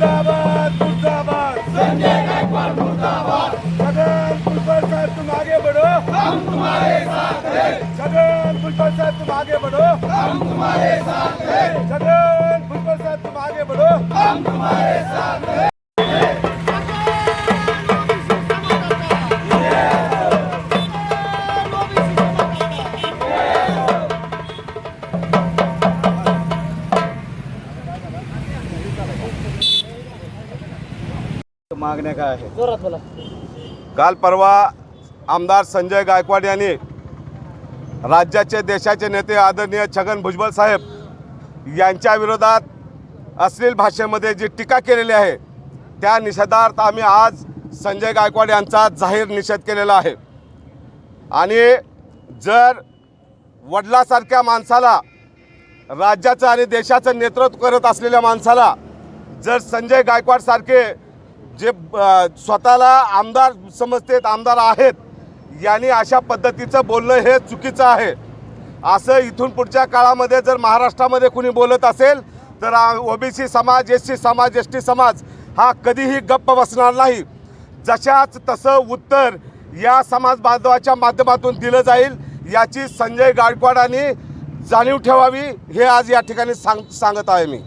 मुर्दाबाद मुर्दाबाद. संजय गायकवाड मुर्दाबाद. छगन भुजबल साहब तुम आगे बढ़ो. हम तुम्हारे साथ हैं. छगन भुजबल साहब तुम आगे बढ़ो. हम तुम्हारे साथ मागण्या काय आहेत? जोरात बोला. काल परवा आमदार संजय गायकवाड यांनी राज्याचे देशाचे नेते आदरणीय छगन भुजबळ साहेब यांच्या विरोधात अश्लील भाषेमध्ये जी टीका केलेली आहे त्या निषेधार्थ आम्ही आज संजय गायकवाड यांचा जाहीर निषेध केलेला आहे. आणि जर वडिलासारख्या माणसाला राज्याचं आणि देशाचं नेतृत्व करत असलेल्या माणसाला जर संजय गायकवाड सारखे जे स्वतःला आमदार समजतेत आमदार आहेत यांनी अशा पद्धतीचं बोलणं हे चुकीचं आहे. असं इथून पुढच्या काळामध्ये जर महाराष्ट्रामध्ये कुणी बोलत असेल तर ओबीसी समाज एस सी समाज एस टी समाज हा कधीही गप्प बसणार नाही. जशाच तसं उत्तर या समाज बांधवाच्या माध्यमातून दिलं जाईल याची संजय गायकवाडांनी जाणीव ठेवावी हे आज या ठिकाणी सांग सांगत आहे मी.